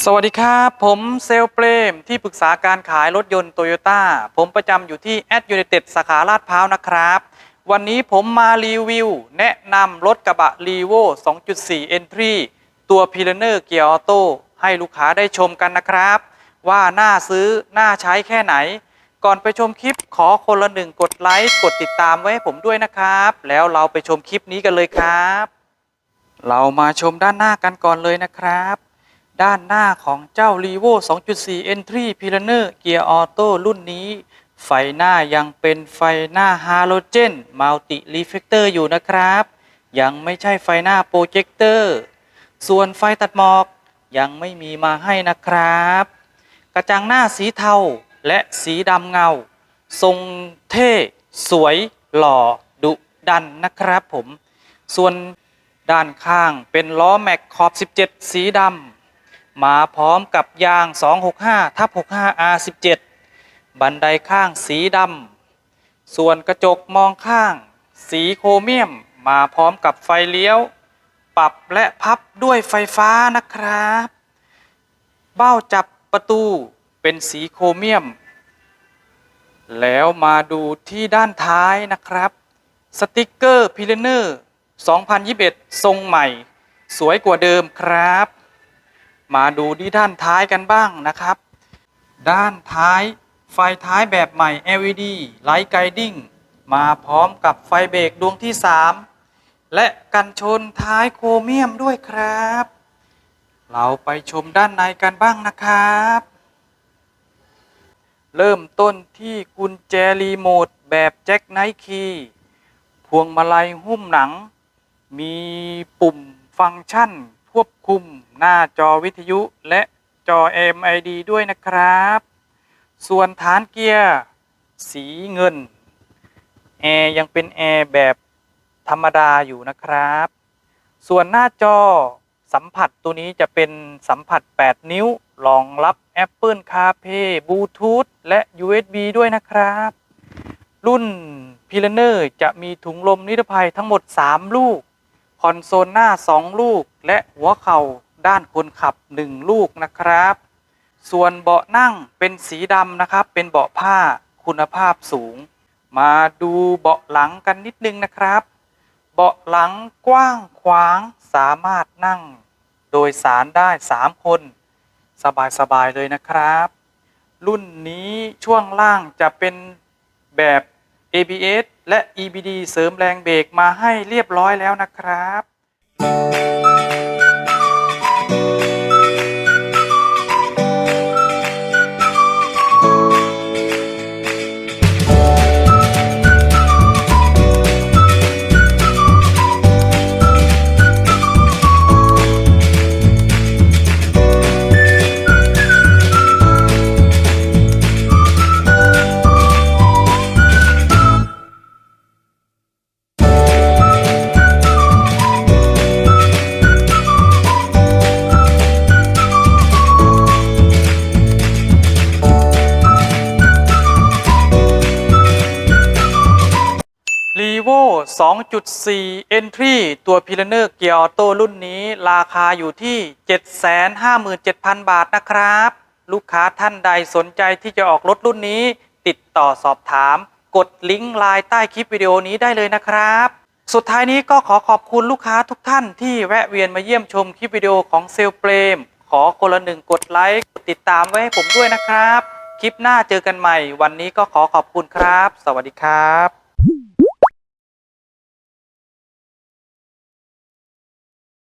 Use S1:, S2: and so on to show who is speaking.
S1: สวัสดีครับ ผมเซลเปรม ที่ปรึกษาการขายรถยนต์โตโยต้าผมประจำอยู่ที่แอดยู i นเต็ดสาขาลาดพร้าวนะครับ วันนี้ผมมารีวิว แนะนำรถกระบะ r e v o 2.4 Entry ตัว p i l a n e r เกียร์ออโต้ให้ลูกค้าได้ชมกันนะครับ ว่าน่าซื้อ น่าใช้แค่ไหน ก่อนไปชมคลิปขอคนละหนึ่งกดไลค์กดติดตามไว้ให้ผมด้วยนะครับ แล้วเราไปชมคลิปนี้กันเลยครับ เรามาชมด้านหน้ากันก่อนเลยนะครับ ด้านหน้าของเจ้า r e v o 2.4 Entry p i l a n e r เกียร์ออโต้รุ่นนี้ ไฟหน้ายังเป็นไฟหน้าฮาโลเจนมัลติรีเฟกเตอร์อยู่นะครับ ยังไม่ใช่ไฟหน้าโปรเจคเตอร์ ส่วนไฟตัดหมอกยังไม่มีมาให้นะครับ กระจังหน้าสีเทาและสีดำเงา ทรงเท่ สวย หล่อ ดุดันนะครับผม ส่วนด้านข้างเป็นล้อแม็กขอบ 17 สีดำ มาพร้อมกับยาง 265ทับ 65 R17 บันไดข้างสีดำ ส่วนกระจกมองข้าง สีโครเมียม มาพร้อมกับไฟเลี้ยว ปรับและพับด้วยไฟฟ้านะครับ เบ้าจับประตูเป็นสีโครเมียม แล้วมาดูที่ด้านท้ายนะครับ สติกเกอร์พิลเนอร์ 2021 ทรงใหม่ สวยกว่าเดิมครับ มาดูที่ด้านท้ายกันบ้างนะครับ ด้านท้ายไฟท้ายแบบใหม่ LED Light Guiding มาพร้อมกับไฟเบรกดวงที่ 3 และกันชนท้ายโครเมียมด้วยครับ เราไปชมด้านในกันบ้างนะครับ เริ่มต้นที่กุญแจรีโมทแบบแจ็คไนคีพวงมาลัยหุ้มหนัง มีปุ่มฟังก์ชัน ควบคุมหน้าจอวิทยุและจอ MID ด้วยนะครับ ส่วนฐานเกียร์สีเงิน แอร์ยังเป็นแอร์แบบธรรมดาอยู่นะครับ ส่วนหน้าจอสัมผัสตัวนี้จะเป็นสัมผัส 8 นิ้วรองรับ Apple CarPlay Bluetooth และ USB ด้วยนะครับ รุ่น p i l a n e r จะมีถุงลมนิรภัยทั้งหมด 3 ลูก คอนโซลหน้า 2 ลูก และหัวเข่าด้านคนขับ 1 ลูกนะครับ ส่วนเบาะนั่งเป็นสีดำนะครับ เป็นเบาะผ้าคุณภาพสูง มาดูเบาะหลังกันนิดนึงนะครับ เบาะหลังกว้างขวางสามารถนั่ง โดยสารได้ 3 คน สบายๆเลยนะครับ รุ่นนี้ช่วงล่างจะเป็นแบบ ABS และ EBD เสริมแรงเบรกมาให้เรียบร้อยแล้วนะครับ r e v o 2.4 Entry ตัว p i l a n e r เกียร์ออโต้รุ่นนี้ ราคาอยู่ที่ 757,000 บาทนะครับ ลูกค้าท่านใดสนใจที่จะออกรถรุ่นนี้ ติดต่อสอบถาม กดลิงก์ไลน์ใต้คลิปวิดีโอนี้ได้เลยนะครับ สุดท้ายนี้ก็ขอขอบคุณลูกค้าทุกท่านที่แวะเวียนมาเยี่ยมชมคลิปวิดีโอของเซลลเปรมขอคนละหนึ่งกดไลค์กดติดตามไว้ให้ผมด้วยนะครับ คลิปหน้าเจอกันใหม่ วันนี้ก็ขอขอบคุณครับ สวัสดีครับ